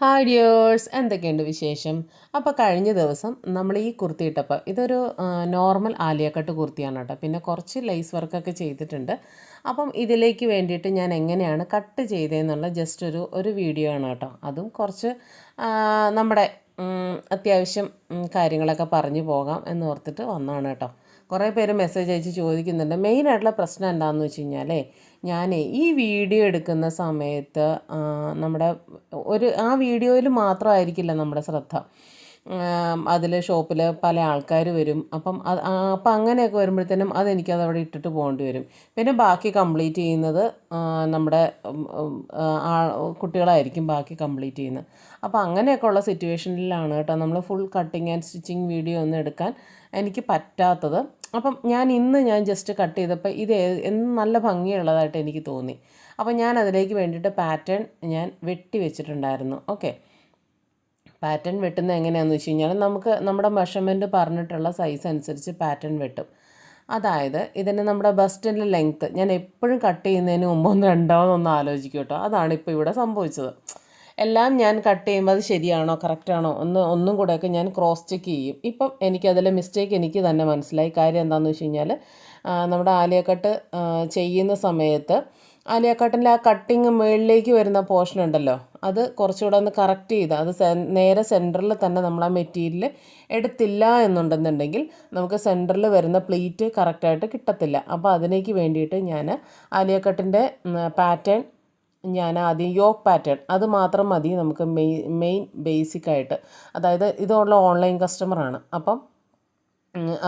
Hi dears എന്തൊക്കെയുണ്ട് വിശേഷം? അപ്പോൾ കഴിഞ്ഞ ദിവസം നമ്മൾ ഈ കുർത്തി ഇട്ടപ്പോൾ ഇതൊരു നോർമൽ ആലിയക്കട്ട് കുർത്തിയാണ് കേട്ടോ. പിന്നെ കുറച്ച് ലൈസ് വർക്കൊക്കെ ചെയ്തിട്ടുണ്ട്. അപ്പം ഇതിലേക്ക് വേണ്ടിയിട്ട് ഞാൻ എങ്ങനെയാണ് കട്ട് ചെയ്തതെന്നുള്ള ജസ്റ്റ് ഒരു ഒരു വീഡിയോ ആണ് കേട്ടോ. അതും കുറച്ച് നമ്മുടെ അത്യാവശ്യം കാര്യങ്ങളൊക്കെ പറഞ്ഞു പോകാം എന്ന് ഓർത്തിട്ട് വന്നതാണ് കേട്ടോ. കുറേ പേര് മെസ്സേജ് അയച്ച് ചോദിക്കുന്നുണ്ട്. മെയിനായിട്ടുള്ള പ്രശ്നം എന്താണെന്ന് വെച്ച് കഴിഞ്ഞാലേ ഞാൻ ഈ വീഡിയോ എടുക്കുന്ന സമയത്ത് നമ്മുടെ ഒരു ആ വീഡിയോയിൽ മാത്രമായിരിക്കില്ല നമ്മുടെ ശ്രദ്ധ. അതിൽ ഷോപ്പിൽ പല ആൾക്കാർ വരും. അപ്പം അപ്പം അങ്ങനെയൊക്കെ വരുമ്പോഴത്തേനും അതെനിക്കത് അവിടെ ഇട്ടിട്ട് പോകേണ്ടി വരും. പിന്നെ ബാക്കി കംപ്ലീറ്റ് ചെയ്യുന്നത് നമ്മുടെ കുട്ടികളായിരിക്കും ബാക്കി കംപ്ലീറ്റ് ചെയ്യുന്നത്. അപ്പോൾ അങ്ങനെയൊക്കെ ഉള്ള സിറ്റുവേഷനിലാണ് കേട്ടോ നമ്മൾ full cutting and stitching video ഒന്നും എടുക്കാൻ എനിക്ക് പറ്റാത്തത്. അപ്പം ഞാൻ ഇന്ന് ഞാൻ ജസ്റ്റ് കട്ട് ചെയ്തപ്പോൾ ഇത് നല്ല ഭംഗിയുള്ളതായിട്ട് എനിക്ക് തോന്നി. അപ്പം ഞാൻ അതിലേക്ക് വേണ്ടിയിട്ട് പാറ്റേൺ ഞാൻ വെട്ടി വെച്ചിട്ടുണ്ടായിരുന്നു. ഓക്കെ പാറ്റേൺ വെട്ടുന്നത് എങ്ങനെയാണെന്ന് വെച്ച് കഴിഞ്ഞാൽ നമുക്ക് നമ്മുടെ മെഷർമെന്റ് പറഞ്ഞിട്ടുള്ള സൈസ് അനുസരിച്ച് പാറ്റേൺ വെട്ടും. അതായത് ഇതിന് നമ്മുടെ ബസ്റ്റിന്റെ ലെങ്ത്ത് ഞാൻ എപ്പോഴും കട്ട് ചെയ്യുന്നതിന് മുമ്പ് ഒന്ന് രണ്ടാമതൊന്ന് ആലോചിക്കും കേട്ടോ. അതാണ് ഇപ്പോൾ ഇവിടെ സംഭവിച്ചത്. എല്ലാം ഞാൻ കട്ട് ചെയ്യുമ്പോൾ അത് ശരിയാണോ കറക്റ്റാണോ ഒന്ന് ഒന്നും കൂടെയൊക്കെ ഞാൻ ക്രോസ് ചെക്ക് ചെയ്യും. ഇപ്പം എനിക്കതിലെ മിസ്റ്റേക്ക് എനിക്ക് തന്നെ മനസ്സിലായി. കാര്യം എന്താണെന്ന് വെച്ച് കഴിഞ്ഞാൽ നമ്മുടെ ആലിയക്കട്ട് ചെയ്യുന്ന സമയത്ത് ആലിയക്കട്ടിന്റെ ആ കട്ടിങ് മുകളിലേക്ക് വരുന്ന പോർഷൻ ഉണ്ടല്ലോ അത് കുറച്ചുകൂടെ ഒന്ന് കറക്റ്റ് ചെയ്ത് അത് നേരെ സെന്ററിൽ തന്നെ നമ്മൾ ആ മെറ്റീരിയൽ എടുത്തില്ല എന്നുണ്ടെന്നുണ്ടെങ്കിൽ നമുക്ക് സെന്ററിൽ വരുന്ന പ്ലീറ്റ് കറക്റ്റായിട്ട് കിട്ടത്തില്ല. അപ്പോൾ അതിലേക്ക് വേണ്ടിയിട്ട് ഞാൻ ആലിയക്കട്ടിന്റെ പാറ്റേൺ ഞാൻ ആദ്യം യോക്ക് പാറ്റേൺ. അത് മാത്രം മതി നമുക്ക് മെയിൻ മെയിൻ ബേസിക്കായിട്ട്. അതായത് ഇതുള്ള ഓൺലൈൻ കസ്റ്റമറാണ്. അപ്പം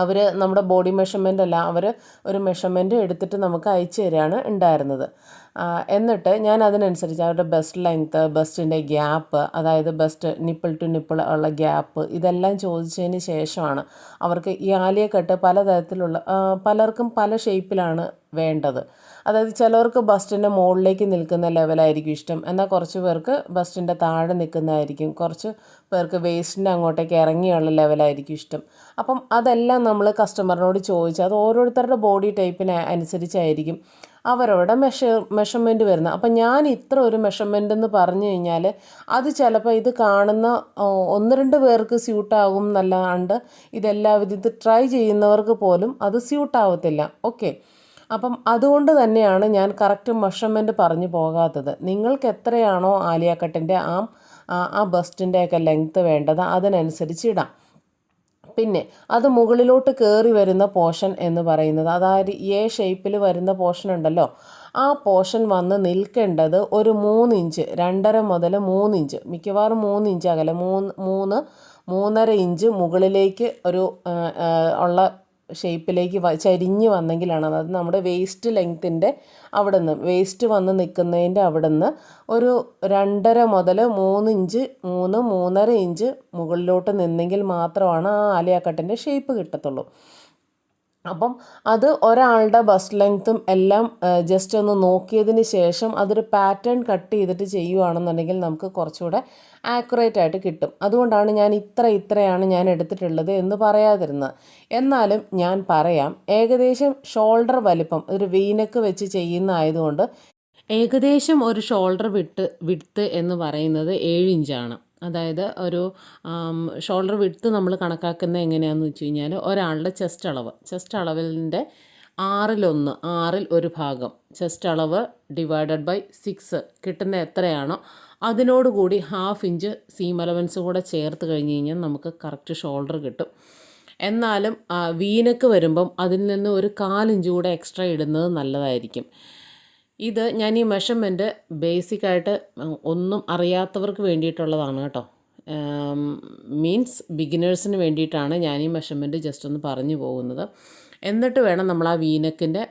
അവർ നമ്മുടെ ബോഡി മെഷർമെന്റ് അല്ല അവർ ഒരു മെഷർമെന്റ് എടുത്തിട്ട് നമുക്ക് അയച്ചു തരികയാണ് ഉണ്ടായിരുന്നത്. എന്നിട്ട് ഞാൻ അതിനനുസരിച്ച് അവരുടെ ബെസ്റ്റ് ലെങ്ത്ത് ബെസ്റ്റിന്റെ ഗ്യാപ്പ് അതായത് ബെസ്റ്റ് നിപ്പിൾ ടു നിപ്പിൾ ഉള്ള ഗ്യാപ്പ് ഇതെല്ലാം ചോദിച്ചതിന് ശേഷമാണ് അവർക്ക് ഈ ആലിയ കട്ട് പലതരത്തിലുള്ള പലർക്കും പല ഷേപ്പിലാണ് വേണ്ടത്. അതായത് ചിലവർക്ക് ബസ്റ്റിന്റെ മുകളിലേക്ക് നിൽക്കുന്ന ലെവലായിരിക്കും ഇഷ്ടം. എന്നാൽ കുറച്ച് പേർക്ക് ബസ്റ്റിന്റെ താഴെ നിൽക്കുന്നതായിരിക്കും. കുറച്ച് പേർക്ക് വേസ്റ്റിന്റെ അങ്ങോട്ടേക്ക് ഇറങ്ങിയുള്ള ലെവലായിരിക്കും ഇഷ്ടം. അപ്പം അതെല്ലാം നമ്മൾ കസ്റ്റമറിനോട് ചോദിച്ചാൽ അത് ഓരോരുത്തരുടെ ബോഡി ടൈപ്പിന് അനുസരിച്ചായിരിക്കും അവരവരുടെ മെഷ മെഷർമെന്റ് വരുന്നത്. അപ്പം ഞാൻ ഇത്ര ഒരു മെഷർമെന്റ് എന്ന് പറഞ്ഞു കഴിഞ്ഞാൽ അത് ചിലപ്പോൾ ഇത് കാണുന്ന ഒന്ന് രണ്ട് പേർക്ക് സ്യൂട്ടാകും എന്നല്ലാണ്ട് ഇതെല്ലാവിധം വിധത്തിൽ ട്രൈ ചെയ്യുന്നവർക്ക് പോലും അത് സ്യൂട്ടാവത്തില്ല ഓക്കെ അപ്പം അതുകൊണ്ട് തന്നെയാണ് ഞാൻ കറക്റ്റ് മെഷർമെന്റ് പറഞ്ഞു പോകാത്തത്. നിങ്ങൾക്ക് എത്രയാണോ ആലിയാക്കട്ടിന്റെ കട്ടിന്റെ ആ ആ- ബസ്റ്റിന്റെയൊക്കെ ലെങ്ത്ത് വേണ്ടത് അതിനനുസരിച്ച് ഇടാം. പിന്നെ അത് മുകളിലോട്ട് കയറി വരുന്ന പോർഷൻ എന്ന് പറയുന്നത് അതായത് എ ഷേപ്പിൽ വരുന്ന പോർഷൻ ഉണ്ടല്ലോ ആ പോർഷൻ വന്ന് നിൽക്കേണ്ടത് ഒരു മൂന്ന് ഇഞ്ച് രണ്ടര മുതൽ മൂന്ന് ഇഞ്ച് മിക്കവാറും മൂന്ന് ഇഞ്ച് അകലെ മൂന്ന് മൂന്ന് മൂന്നര ഇഞ്ച് മുകളിലേക്ക് ഒരു ഉള്ള ഷേപ്പിലേക്ക് ചരിഞ്ഞ് വന്നെങ്കിലാണ് അതായത് നമ്മുടെ വേസ്റ്റ് ലെങ്ത്തിന്റെ അവിടെ നിന്ന് വേസ്റ്റ് വന്ന് നിൽക്കുന്നതിന്റെ അവിടെ നിന്ന് ഒരു രണ്ടര മുതൽ മൂന്ന് ഇഞ്ച് മൂന്ന് മൂന്നര ഇഞ്ച് മുകളിലോട്ട് നിന്നെങ്കിൽ മാത്രമാണ് ആ ആലിയാക്കട്ടിന്റെ ഷേപ്പ് കിട്ടത്തുള്ളൂ. അപ്പം അത് ഒരാളുടെ ബസ് ലെങ്ത്തും എല്ലാം ജസ്റ്റ് ഒന്ന് നോക്കിയതിന് ശേഷം അതൊരു പാറ്റേൺ കട്ട് ചെയ്തിട്ട് ചെയ്യുവാണെന്നുണ്ടെങ്കിൽ നമുക്ക് കുറച്ചുകൂടെ ആക്യുറേറ്റ് ആയിട്ട് കിട്ടും. അതുകൊണ്ടാണ് ഞാൻ ഇത്ര ഇത്രയാണ് ഞാൻ എടുത്തിട്ടുള്ളത് എന്ന് പറയാതിരുന്നത്. എന്നാലും ഞാൻ പറയാം ഏകദേശം ഷോൾഡർ വലിപ്പം ഒരു വീനക്ക് വെച്ച് ചെയ്യുന്ന ആയതുകൊണ്ട് ഏകദേശം ഒരു ഷോൾഡർ വിട്ട് വിട്ട് എന്ന് പറയുന്നത് ഏഴ് ഇഞ്ചാണ് അതായത് ഒരു ഷോൾഡർ വിട്ത്ത് നമ്മൾ കണക്കാക്കുന്നത് എങ്ങനെയാണെന്ന് വെച്ച് കഴിഞ്ഞാൽ ഒരാളുടെ ചെസ്റ്റ് അളവ്. ചെസ്റ്റ് അളവിന്റെ ആറിലൊന്ന് ആറിൽ ഒരു ഭാഗം. ചെസ്റ്റ് അളവ് ഡിവൈഡഡ് ബൈ സിക്സ് കിട്ടുന്ന എത്രയാണോ അതിനോടുകൂടി ഹാഫ് ഇഞ്ച് സീം അലവൻസ് കൂടെ ചേർത്ത് കഴിഞ്ഞ് കഴിഞ്ഞാൽ നമുക്ക് കറക്റ്റ് ഷോൾഡർ കിട്ടും. എന്നാലും വീനക്ക് വരുമ്പം അതിൽ നിന്ന് ഒരു കാലിഞ്ച് കൂടെ എക്സ്ട്രാ ഇടുന്നത് നല്ലതായിരിക്കും. ഇത് ഞാൻ ഈ മെഷർമെന്റ് ബേസിക്കായിട്ട് ഒന്നും അറിയാത്തവർക്ക് വേണ്ടിയിട്ടുള്ളതാണ് കേട്ടോ. മീൻസ് ബിഗിനേഴ്സിന് വേണ്ടിയിട്ടാണ് ഞാൻ ഈ മെഷർമെന്റ് ജസ്റ്റ് ഒന്ന് പറഞ്ഞു പോകുന്നത്. എന്നിട്ട് വേണം നമ്മൾ ആ വീനക്കിന്റെ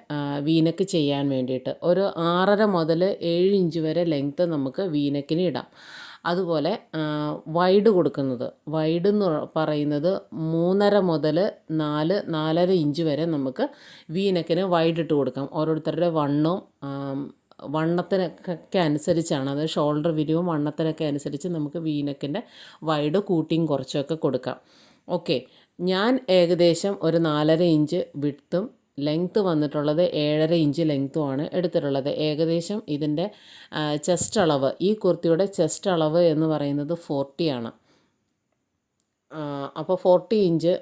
വീനക്ക് ചെയ്യാൻ വേണ്ടിയിട്ട്. ഒരു ആറര മുതൽ ഏഴ് ഇഞ്ച് വരെ ലെങ്ത്ത് നമുക്ക് വീനക്കിന് ഇടാം. അതുപോലെ വൈഡ് കൊടുക്കുന്നത്. വൈഡ് എന്ന് പറയുന്നത് മൂന്നര മുതൽ നാല് നാലര ഇഞ്ച് വരെ നമുക്ക് വീനക്കിന് വൈഡ് ഇട്ട് കൊടുക്കാം. ഓരോരുത്തരുടെ വണ്ണവും വണ്ണത്തിനൊക്കെ അനുസരിച്ചാണ്. അത് ഷോൾഡർ വിരിവും വണ്ണത്തിനൊക്കെ അനുസരിച്ച് നമുക്ക് വീനക്കിന്റെ വൈഡ് കൂട്ടിയും കുറച്ചൊക്കെ കൊടുക്കാം. ഓക്കെ ഞാൻ ഏകദേശം ഒരു നാലര ഇഞ്ച് വിട്ത്തും ലെങ്ത്ത് വന്നിട്ടുള്ളത് ഏഴര ഇഞ്ച് ലെങ്ത്തുമാണ് എടുത്തിട്ടുള്ളത്. ഏകദേശം ഇതിന്റെ ചെസ്റ്റ് അളവ് ഈ കുർത്തിയുടെ ചെസ്റ്റ് അളവ് എന്ന് പറയുന്നത് ഫോർട്ടിയാണ് അപ്പോൾ ഫോർട്ടി ഇഞ്ച്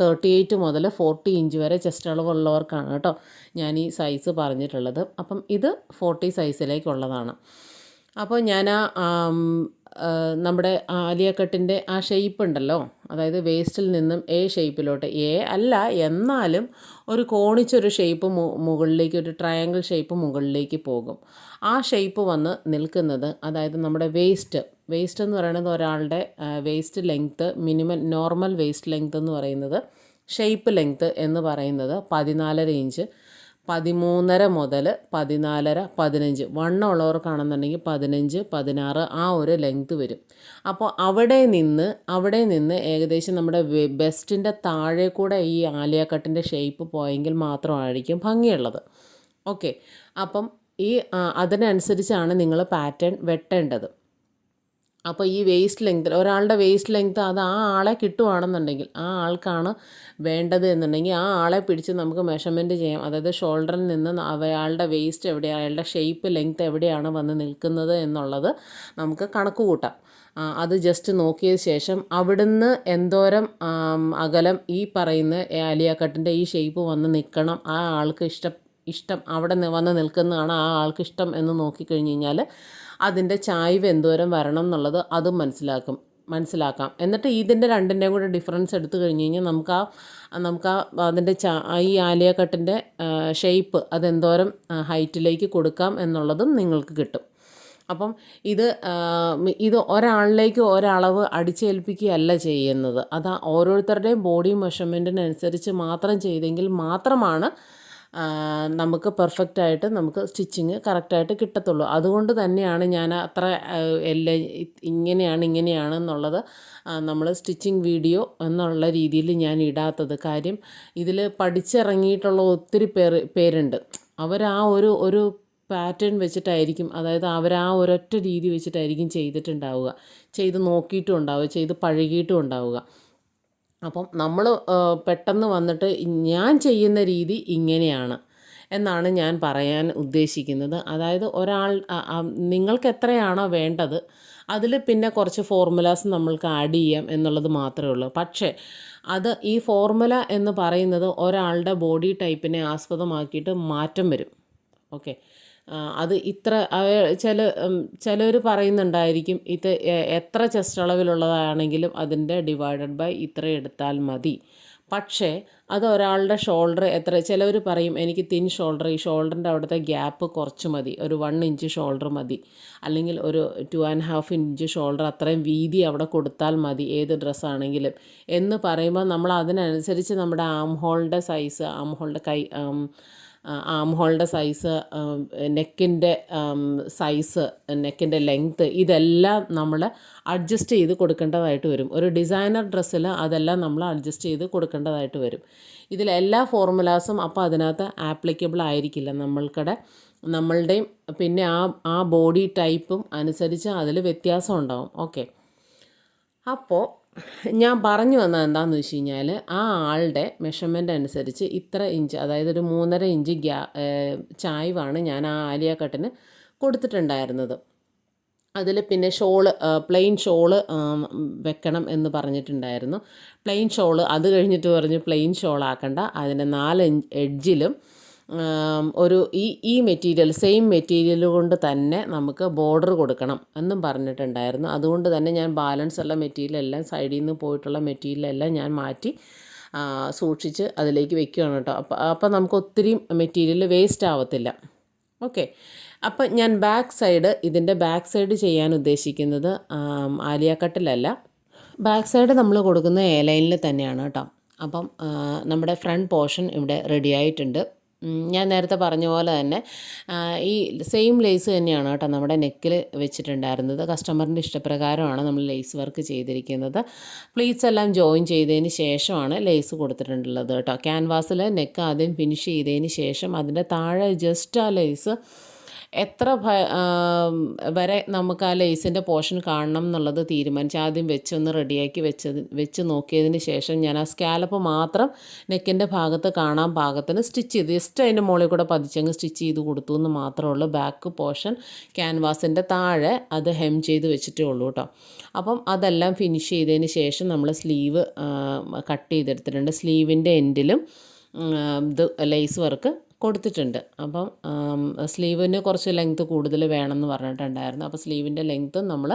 തേർട്ടി എയ്റ്റ് മുതൽ ഫോർട്ടി ഇഞ്ച് വരെ ചെസ്റ്റ് അളവുള്ളവർക്കാണ് കേട്ടോ ഞാൻ ഈ സൈസ് പറഞ്ഞിട്ടുള്ളത്. അപ്പം ഇത് ഫോർട്ടി സൈസിലേക്കുള്ളതാണ് അപ്പോൾ ഞാൻ ആ നമ്മുടെ ആലിയ കട്ടിന്റെ ആ ഷേപ്പ് ഉണ്ടല്ലോ അതായത് വേസ്റ്റിൽ നിന്നും എ ഷേപ്പിലോട്ട് എ അല്ല എന്നാലും ഒരു കോണിച്ചൊരു ഷേപ്പ് മുകളിലേക്ക് ഒരു ട്രയാങ്കിൾ ഷേപ്പ് മുകളിലേക്ക് പോകും. ആ ഷേപ്പ് വന്ന് നിൽക്കുന്നത് അതായത് നമ്മുടെ വേസ്റ്റ് വേസ്റ്റ് എന്ന് പറയുന്നത് ഒരാളുടെ waist length minimum normal waist length എന്ന് പറയുന്നത് ഷേപ്പ് ലെങ്ത്ത് എന്ന് പറയുന്നത് പതിനാലര ഇഞ്ച്. പതിമൂന്നര മുതൽ പതിനാലര പതിനഞ്ച്. വണ്ണമുള്ളവർക്കാണെന്നുണ്ടെങ്കിൽ പതിനഞ്ച് പതിനാറ് ആ ഒരു ലെങ്ത് വരും. അപ്പോൾ അവിടെ നിന്ന് അവിടെ നിന്ന് ഏകദേശം നമ്മുടെ ബെസ്റ്റിന്റെ താഴെ കൂടെ ഈ ആലിയ ഷേപ്പ് പോയെങ്കിൽ മാത്രമായിരിക്കും ഭംഗിയുള്ളത്. ഓക്കെ അപ്പം ഈ അതിനനുസരിച്ചാണ് നിങ്ങൾ പാറ്റേൺ വെട്ടേണ്ടത്. അപ്പോൾ ഈ വേസ്റ്റ് ലെങ്ത് ഒരാളുടെ വേസ്റ്റ് ലെങ്ത് അത് ആ ആളെ കിട്ടുവാണെന്നുണ്ടെങ്കിൽ ആ ആൾക്കാണ് വേണ്ടത് എന്നുണ്ടെങ്കിൽ ആ ആളെ പിടിച്ച് നമുക്ക് മെഷർമെന്റ് ചെയ്യാം. അതായത് ഷോൾഡറിൽ നിന്ന് അയാളുടെ വേസ്റ്റ് എവിടെയാണ് അയാളുടെ ഷേപ്പ് ലെങ്ത് എവിടെയാണ് വന്ന് നിൽക്കുന്നത് എന്നുള്ളത് നമുക്ക് കണക്ക് കൂട്ടാം അത് ജസ്റ്റ് നോക്കിയ ശേഷം അവിടുന്ന് എന്തോരം അകലം ഈ പറയുന്ന ആലിയ കട്ടിന്റെ ഈ ഷേപ്പ് വന്ന് നിൽക്കണം ആ ആൾക്ക് ഇഷ്ടം ഇഷ്ടം അവിടെ വന്ന് നിൽക്കുന്നതാണ് ആ ആൾക്ക് ഇഷ്ടം എന്ന് നോക്കിക്കഴിഞ്ഞ് കഴിഞ്ഞാൽ അതിന്റെ ചായ്വ് എന്തോരം വരണം എന്നുള്ളത് അതും മനസ്സിലാക്കും മനസ്സിലാക്കാം. എന്നിട്ട് ഇതിന്റെ രണ്ടിന്റെയും കൂടെ ഡിഫറൻസ് എടുത്തു കഴിഞ്ഞ് കഴിഞ്ഞാൽ നമുക്ക് ആ നമുക്ക് ആ അതിന്റെ ചാ ഈ ആലിയ കട്ടിന്റെ ഷേപ്പ് അതെന്തോരം ഹൈറ്റിലേക്ക് കൊടുക്കാം എന്നുള്ളതും നിങ്ങൾക്ക് കിട്ടും. അപ്പം ഇത് ഇത് ഒരാളിലേക്ക് ഒരളവ് അടിച്ചേൽപ്പിക്കുകയല്ല ചെയ്യുന്നത്. അത് ഓരോരുത്തരുടെയും ബോഡി മെഷർമെന്റിനനുസരിച്ച് മാത്രം ചെയ്തെങ്കിൽ മാത്രമാണ് നമുക്ക് പെർഫെക്റ്റ് ആയിട്ട് നമുക്ക് സ്റ്റിച്ചിങ് കറക്റ്റായിട്ട് കിട്ടത്തുള്ളൂ. അതുകൊണ്ട് തന്നെയാണ് ഞാൻ അത്ര എല്ലാം ഇങ്ങനെയാണ് ഇങ്ങനെയാണ് എന്നുള്ളത് നമ്മൾ സ്റ്റിച്ചിങ് വീഡിയോ എന്നുള്ള രീതിയിൽ ഞാൻ ഇടാത്തത്. കാര്യം ഇതിൽ പഠിച്ചിറങ്ങിയിട്ടുള്ള ഒത്തിരി പേർ പേരുണ്ട്. അവർ ആ ഒരു ഒരു പാറ്റേൺ വെച്ചിട്ടായിരിക്കും അതായത് അവർ ആ ഒരൊറ്റ രീതി വെച്ചിട്ടായിരിക്കും ചെയ്തിട്ടുണ്ടാവുക. ചെയ്ത് നോക്കിയിട്ടും ഉണ്ടാവുക ചെയ്ത് പഴകിയിട്ടും ഉണ്ടാവുക. അപ്പം നമ്മൾ പെട്ടെന്ന് വന്നിട്ട് ഞാൻ ചെയ്യുന്ന രീതി ഇങ്ങനെയാണ് എന്നാണ് ഞാൻ പറയാൻ ഉദ്ദേശിക്കുന്നത്. അതായത് ഒരാൾ നിങ്ങൾക്ക് എത്രയാണോ വേണ്ടത് അതിൽ പിന്നെ കുറച്ച് ഫോർമുലാസ് നമ്മൾക്ക് ആഡ് ചെയ്യാം എന്നുള്ളത് മാത്രമേ ഉള്ളൂ. പക്ഷേ അത് ഈ ഫോർമുല എന്ന് പറയുന്നത് ഒരാളുടെ ബോഡി ടൈപ്പിനെ ആസ്പദമാക്കിയിട്ട് മാറ്റം വരും. ഓക്കെ. അത് ഇത്ര ചില ചിലർ പറയുന്നുണ്ടായിരിക്കും ഇത് എത്ര ചെസ്റ്റ് അളവിലുള്ളതാണെങ്കിലും അതിന്റെ ഡിവൈഡഡ് ബൈ ഇത്ര എടുത്താൽ മതി. പക്ഷേ അത് ഒരാളുടെ ഷോൾഡർ എത്ര ചിലവർ പറയും എനിക്ക് തിൻ ഷോൾഡർ ഈ ഷോൾഡറിന്റെ അവിടുത്തെ ഗ്യാപ്പ് കുറച്ച് മതി ഒരു വൺ ഇഞ്ച് ഷോൾഡർ മതി. അല്ലെങ്കിൽ ഒരു two and half inch shoulder അത്രയും വീതി അവിടെ കൊടുത്താൽ മതി ഏത് ഡ്രസ്സാണെങ്കിലും. എന്ന് പറയുമ്പോൾ നമ്മൾ അതിനനുസരിച്ച് നമ്മുടെ ആം ഹോളിന്റെ സൈസ് ആം ഹോളിന്റെ കൈ ആം ഹോളിന്റെ സൈസ് നെക്കിന്റെ സൈസ് നെക്കിന്റെ ലെങ്ത്ത് ഇതെല്ലാം നമ്മൾ അഡ്ജസ്റ്റ് ചെയ്ത് കൊടുക്കേണ്ടതായിട്ട് വരും. ഒരു ഡിസൈനർ ഡ്രസ്സിൽ അതെല്ലാം നമ്മൾ അഡ്ജസ്റ്റ് ചെയ്ത് കൊടുക്കേണ്ടതായിട്ട് വരും. ഇതിൽ എല്ലാ ഫോർമുലാസും അപ്പോൾ അതിനകത്ത് ആപ്ലിക്കബിൾ ആയിരിക്കില്ല. നമ്മൾക്കടെ നമ്മളുടെയും പിന്നെ ആ ആ ബോഡി ടൈപ്പും അനുസരിച്ച് അതിൽ വ്യത്യാസം ഉണ്ടാവും. ഓക്കെ അപ്പോൾ ഞാൻ പറഞ്ഞു വന്നത് എന്താണെന്ന് വെച്ച് കഴിഞ്ഞാൽ ആ ആളുടെ മെഷർമെന്റ് അനുസരിച്ച് ഇത്ര ഇഞ്ച് അതായത് ഒരു മൂന്നര ഇഞ്ച് ഗ്യാ ചായ്വാണ് ഞാൻ ആ ആലിയ കട്ടിന് കൊടുത്തിട്ടുണ്ടായിരുന്നത്. അതിൽ പിന്നെ ഷോൾ പ്ലെയിൻ ഷോൾ വെക്കണം എന്ന് പറഞ്ഞിട്ടുണ്ടായിരുന്നു. പ്ലെയിൻ ഷോൾ അത് കഴിഞ്ഞിട്ട് പറഞ്ഞ് പ്ലെയിൻ ഷോൾ ആക്കണ്ട അതിന്റെ നാല് എഡ്ജിലും ഒരു ഈ ഈ മെറ്റീരിയൽ സെയിം മെറ്റീരിയൽ കൊണ്ട് തന്നെ നമുക്ക് ബോർഡർ കൊടുക്കണം എന്നും പറഞ്ഞിട്ടുണ്ടായിരുന്നു. അതുകൊണ്ട് തന്നെ ഞാൻ ബാലൻസ് ഉള്ള മെറ്റീരിയൽ എല്ലാം സൈഡിൽ നിന്ന് പോയിട്ടുള്ള മെറ്റീരിയൽ എല്ലാം ഞാൻ മാറ്റി സൂക്ഷിച്ച് അതിലേക്ക് വെക്കുകയാണ് കേട്ടോ. അപ്പോൾ അപ്പോൾ നമുക്ക് ഒത്തിരി മെറ്റീരിയൽ വേസ്റ്റ് ആവത്തില്ല. ഓക്കെ അപ്പം ഞാൻ ബാക്ക് സൈഡ് ഇതിന്റെ ബാക്ക് സൈഡ് ചെയ്യാൻ ഉദ്ദേശിക്കുന്നത് ആലിയാക്കട്ടിലല്ല. ആലിയ കട്ടിലല്ല ബാക്ക് സൈഡ് നമ്മൾ കൊടുക്കുന്ന എ ലൈനിൽ തന്നെയാണ് കേട്ടോ. അപ്പം നമ്മുടെ ഫ്രണ്ട് പോർഷൻ ഇവിടെ റെഡി ആയിട്ടുണ്ട്. ഞാൻ നേരത്തെ പറഞ്ഞ പോലെ തന്നെ ഈ സെയിം ലേസ് തന്നെയാണ് കേട്ടോ നമ്മുടെ നെക്കിൽ വെച്ചിട്ടുണ്ടായിരുന്നത്. കസ്റ്റമറിന്റെ ഇഷ്ടപ്രകാരമാണ് നമ്മൾ ലേസ് വർക്ക് ചെയ്തിരിക്കുന്നത്. പ്ലീറ്റ്സ് എല്ലാം ജോയിൻ ചെയ്തതിന് ശേഷമാണ് ലേസ് കൊടുത്തിട്ടുള്ളത് കേട്ടോ. ക്യാൻവാസിൽ നെക്ക് ആദ്യം ഫിനിഷ് ചെയ്തതിന് ശേഷം അതിന്റെ താഴെ ജസ്റ്റ് ആ ലേസ് എത്ര വരെ നമുക്ക് ആ ലേസിന്റെ പോർഷൻ കാണണം എന്നുള്ളത് തീരുമാനിച്ച് ആദ്യം വെച്ചൊന്ന് റെഡിയാക്കി വെച്ചത് വെച്ച് നോക്കിയതിന് ശേഷം ഞാൻ ആ സ്കാലപ്പ് മാത്രം നെക്കിന്റെ ഭാഗത്ത് കാണാൻ പാകത്തിന് സ്റ്റിച്ച് ചെയ്ത്. ജസ്റ്റ് അതിന്റെ മുകളിൽ കൂടെ പതിച്ചങ്ങ് സ്റ്റിച്ച് ചെയ്ത് കൊടുത്തു എന്ന് മാത്രമേ ഉള്ളൂ. ബാക്ക് പോർഷൻ ക്യാൻവാസിന്റെ താഴെ അത് ഹെം ചെയ്ത് വെച്ചിട്ടേ ഉള്ളൂ കേട്ടോ. അപ്പം അതെല്ലാം ഫിനിഷ് ചെയ്തതിന് ശേഷം നമ്മൾ സ്ലീവ് കട്ട് ചെയ്തെടുത്തിട്ടുണ്ട്. സ്ലീവിന്റെ എൻഡിലും ഇത് ലേസ് വർക്ക് കൊടുത്തിട്ടുണ്ട്. അപ്പം സ്ലീവിന് കുറച്ച് ലെങ്ത് കൂടുതൽ വേണമെന്ന് പറഞ്ഞിട്ടുണ്ടായിരുന്നു. അപ്പോൾ സ്ലീവിന്റെ ലെങ്ത്ത് നമ്മൾ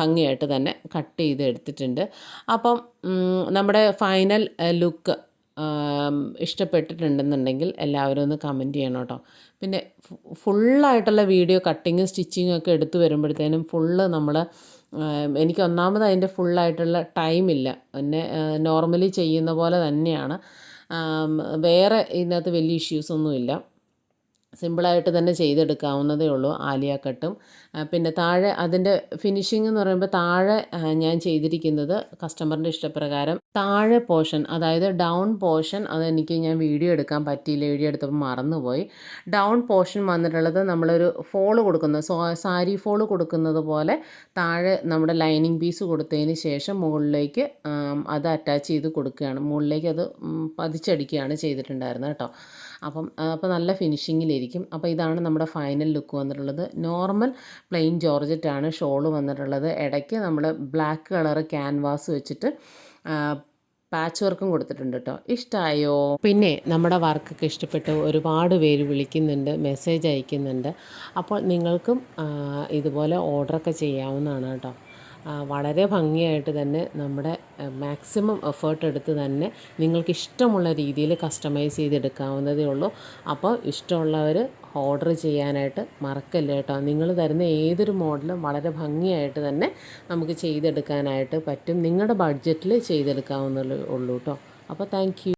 ഭംഗിയായിട്ട് തന്നെ കട്ട് ചെയ്ത് എടുത്തിട്ടുണ്ട്. അപ്പം നമ്മുടെ ഫൈനൽ ലുക്ക് ഇഷ്ടപ്പെട്ടിട്ടുണ്ടെന്നുണ്ടെങ്കിൽ എല്ലാവരും ഒന്ന് കമന്റ് ചെയ്യണം കേട്ടോ. പിന്നെ ഫുള്ളായിട്ടുള്ള വീഡിയോ കട്ടിങ്ങും സ്റ്റിച്ചിങ്ങും ഒക്കെ എടുത്തു വരുമ്പോഴത്തേനും ഫുള്ള് നമ്മൾ എനിക്ക് ഒന്നാമത് അതിന്റെ ഫുള്ളായിട്ടുള്ള ടൈമില്ല. എന്നെ നോർമലി ചെയ്യുന്ന പോലെ തന്നെയാണ്. വേറെ ഇതിനകത്ത് വലിയ ഇഷ്യൂസൊന്നുമില്ല സിമ്പിളായിട്ട് തന്നെ ചെയ്തെടുക്കാവുന്നതേ ഉള്ളൂ ആലിയ കട്ടും. പിന്നെ താഴെ അതിന്റെ ഫിനിഷിംഗ് എന്ന് പറയുമ്പോൾ താഴെ ഞാൻ ചെയ്തിരിക്കുന്നത് കസ്റ്റമറിന്റെ ഇഷ്ടപ്രകാരം താഴെ പോർഷൻ അതായത് ഡൗൺ പോർഷൻ അതെനിക്ക് ഞാൻ വീഡിയോ എടുക്കാൻ പറ്റിയില്ല വീഡിയോ എടുത്തപ്പോൾ മറന്നുപോയി. ഡൗൺ പോർഷൻ വന്നിട്ടുള്ളത് നമ്മളൊരു ഫോൾ കൊടുക്കുന്ന സോ സാരി ഫോൾ കൊടുക്കുന്നത് പോലെ താഴെ നമ്മുടെ ലൈനിങ് പീസ് കൊടുത്തതിന് ശേഷം മുകളിലേക്ക് അത് അറ്റാച്ച് ചെയ്ത് കൊടുക്കുകയാണ്. മുകളിലേക്ക് അത് പതിച്ചടിക്കുകയാണ് ചെയ്തിട്ടുണ്ടായിരുന്നത് കേട്ടോ. അപ്പം അപ്പോൾ നല്ല ഫിനിഷിങ്ങിലിരിക്കും അപ്പോൾ ഇതാണ് നമ്മുടെ ഫൈനൽ ലുക്ക് വന്നിട്ടുള്ളത്. നോർമൽ പ്ലെയിൻ ജോർജറ്റാണ് ഷോൾ വന്നിട്ടുള്ളത്. ഇടയ്ക്ക് നമ്മൾ ബ്ലാക്ക് കളർ ക്യാൻവാസ് വെച്ചിട്ട് പാച്ച് വർക്കും കൊടുത്തിട്ടുണ്ട് കേട്ടോ ഇഷ്ടമായോ പിന്നെ നമ്മുടെ വർക്കൊക്കെ ഇഷ്ടപ്പെട്ട് ഒരുപാട് പേര് വിളിക്കുന്നുണ്ട് മെസ്സേജ് അയക്കുന്നുണ്ട്. അപ്പോൾ നിങ്ങൾക്കും ഇതുപോലെ ഓർഡറൊക്കെ ചെയ്യാവുന്നതാണ് കേട്ടോ വളരെ ഭംഗിയായിട്ട് തന്നെ നമ്മുടെ മാക്സിമം എഫേർട്ട് എടുത്ത് തന്നെ നിങ്ങൾക്ക് ഇഷ്ടമുള്ള രീതിയിൽ കസ്റ്റമൈസ് ചെയ്തെടുക്കാവുന്നതേ ഉള്ളൂ. അപ്പോൾ ഇഷ്ടമുള്ളവർ ഓർഡർ ചെയ്യാനായിട്ട് മറക്കല്ല കേട്ടോ. നിങ്ങൾ തരുന്ന ഏതൊരു മോഡലും വളരെ ഭംഗിയായിട്ട് തന്നെ നമുക്ക് ചെയ്തെടുക്കാനായിട്ട് പറ്റും. നിങ്ങളുടെ ബഡ്ജറ്റിൽ ചെയ്തെടുക്കാവുന്നതേ ഉള്ളൂ കേട്ടോ. അപ്പോൾ താങ്ക്